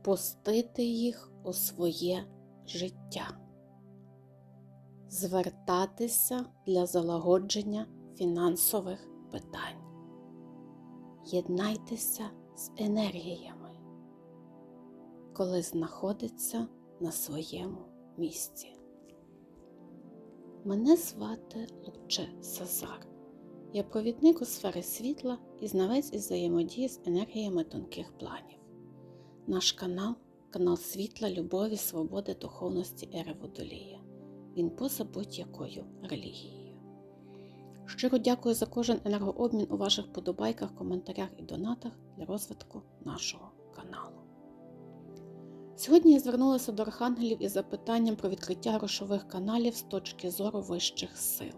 впустити їх у своє життя, звертатися для залагодження фінансових питань. Єднайтеся з енергіями, коли знаходиться на своєму місці. Мене звати Луче Сазар. Я провідник у сфери світла і знавець із взаємодії з енергіями тонких планів. Наш канал канал світла, любові, свободи, духовності Ери Водолія. Він поза будь-якою релігією. Щиро дякую за кожен енергообмін у ваших подобайках, коментарях і донатах для розвитку нашого каналу. Сьогодні я звернулася до архангелів із запитанням про відкриття грошових каналів з точки зору вищих сил.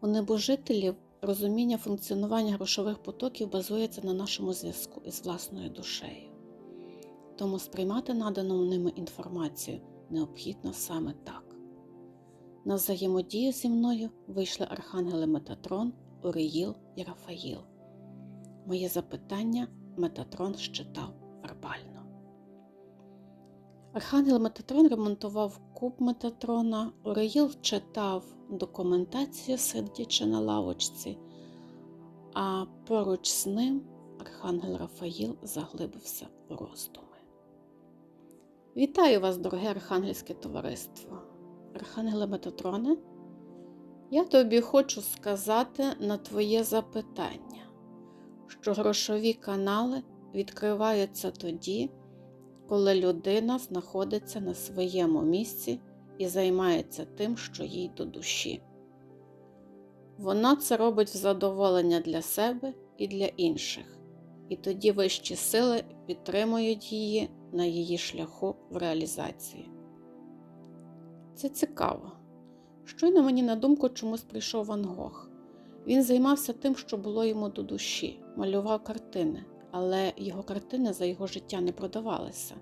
У небожителів розуміння функціонування грошових потоків базується на нашому зв'язку із власною душею. Тому сприймати надану ними інформацію необхідно саме так. На взаємодію зі мною вийшли архангели Метатрон, Оріїл і Рафаїл. Моє запитання Метатрон щитав вербально. Архангел Метатрон ремонтував куб Метатрона, Оріїл читав документацію, сидячи на лавочці, а поруч з ним Архангел Рафаїл заглибився у роздуми. Вітаю вас, дороге Архангельське товариство! Архангеле Метатроне, я тобі хочу сказати на твоє запитання, що грошові канали відкриваються тоді, коли людина знаходиться на своєму місці і займається тим, що їй до душі. Вона це робить в задоволення для себе і для інших, і тоді вищі сили підтримують її на її шляху в реалізації. Це цікаво. Щойно мені на думку чомусь прийшов Ван Гог. Він займався тим, що було йому до душі, малював картини, але його картини за його життя не продавалися.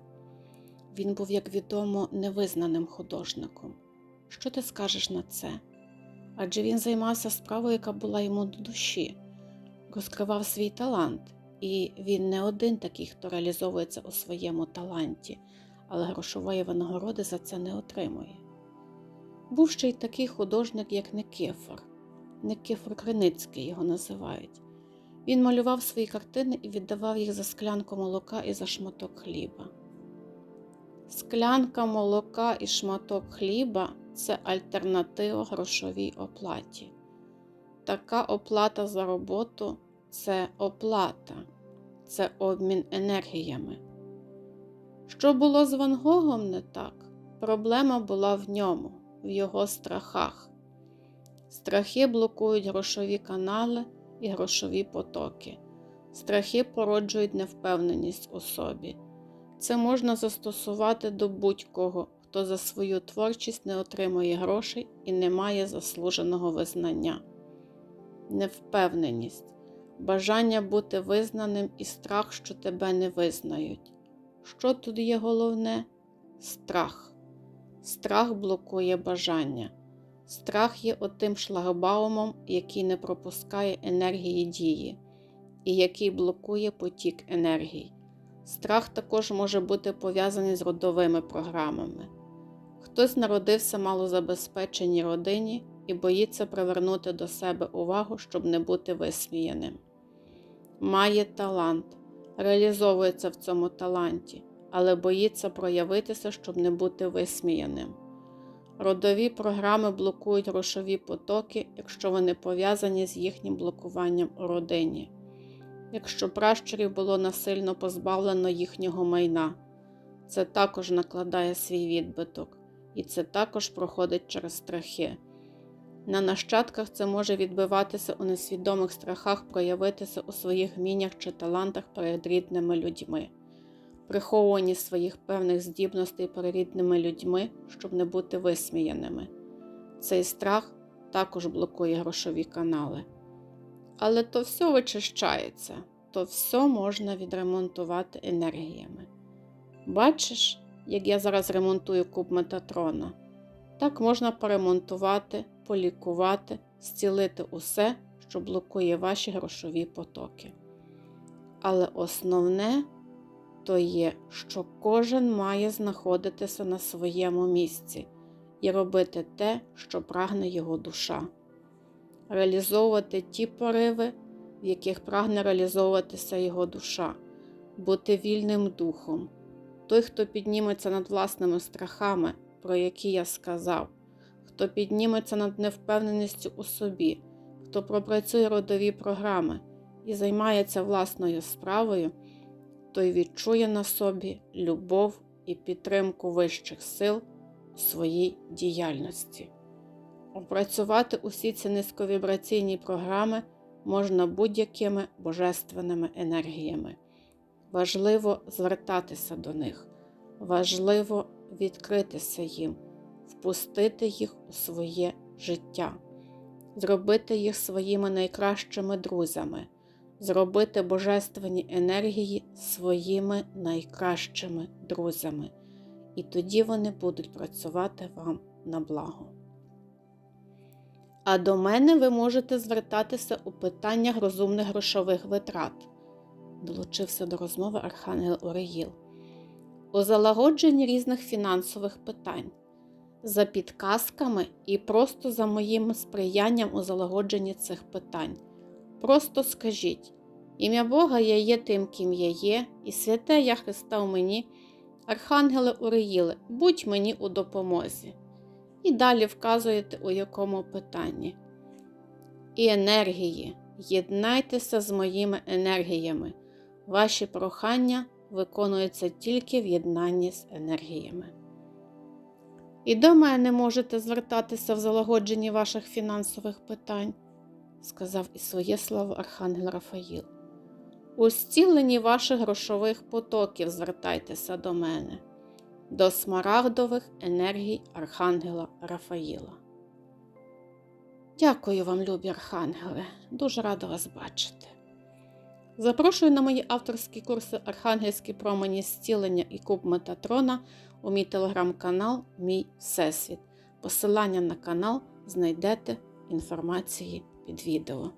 Він був, як відомо, невизнаним художником. Що ти скажеш на це? Адже він займався справою, яка була йому до душі, розкривав свій талант, і він не один такий, хто реалізовується у своєму таланті, але грошової винагороди за це не отримує. Був ще й такий художник, як Никифор. Никифор Криницький його називають. Він малював свої картини і віддавав їх за склянку молока і за шматок хліба. Склянка молока і шматок хліба це альтернатива грошовій оплаті. Така оплата за роботу це оплата, це обмін енергіями. Що було з Ван Гогом не так? Проблема була в ньому, в його страхах. Страхи блокують грошові канали і грошові потоки. Страхи породжують невпевненість у собі. Це можна застосувати до будь-кого, хто за свою творчість не отримує грошей і не має заслуженого визнання. Невпевненість, бажання бути визнаним і страх, що тебе не визнають. Що тут є головне? Страх. Страх блокує бажання. Страх є отим шлагбаумом, який не пропускає енергії дії, і який блокує потік енергії. Страх також може бути пов'язаний з родовими програмами. Хтось народився малозабезпеченій родині і боїться привернути до себе увагу, щоб не бути висміяним. Має талант, реалізовується в цьому таланті, але боїться проявитися, щоб не бути висміяним. Родові програми блокують грошові потоки, якщо вони пов'язані з їхнім блокуванням у родині якщо пращурів було насильно позбавлено їхнього майна. Це також накладає свій відбиток, і це також проходить через страхи. На нащадках це може відбиватися у несвідомих страхах, проявитися у своїх вміннях чи талантах перед рідними людьми, приховуванні своїх певних здібностей перед рідними людьми, щоб не бути висміяними. Цей страх також блокує грошові канали. Але то все вичищається, то все можна відремонтувати енергіями. Бачиш, як я зараз ремонтую куб Метатрона? Так можна поремонтувати, полікувати, зцілити усе, що блокує ваші грошові потоки. Але основне то є, що кожен має знаходитися на своєму місці і робити те, що прагне його душа, реалізовувати ті пориви, в яких прагне реалізовуватися його душа, бути вільним духом. Той, хто підніметься над власними страхами, про які я сказав, хто підніметься над невпевненістю у собі, хто пропрацює родові програми і займається власною справою, той відчує на собі любов і підтримку вищих сил у своїй діяльності. Опрацювати усі ці низьковібраційні програми можна будь-якими божественними енергіями. Важливо звертатися до них, важливо відкритися їм, впустити їх у своє життя, зробити їх своїми найкращими друзями, зробити божественні енергії своїми найкращими друзями. І тоді вони будуть працювати вам на благо. А до мене ви можете звертатися у питаннях розумних грошових витрат долучився до розмови Архангел Орегіл. У залагодженні різних фінансових питань, за підказками і просто за моїм сприянням у залагодженні цих питань. Просто скажіть: ім'я Бога я є тим, ким я є, і святе я Христа в мені, Архангеле Уреїле, будь мені у допомозі. І далі вказуєте, у якому питанні. І енергії. Єднайтеся з моїми енергіями. Ваші прохання виконуються тільки в єднанні з енергіями. І до мене можете звертатися в залагодженні ваших фінансових питань, сказав і своє слово Архангел Рафаїл. У зціленні ваших грошових потоків звертайтеся до мене, до смарагдових енергій Архангела Рафаїла. Дякую вам, любі архангели, дуже рада вас бачити. Запрошую на мої авторські курси Архангельські промені зцілення і куб Метатрона у мій телеграм-канал Мій Всесвіт. Посилання на канал знайдете в інформації під відео.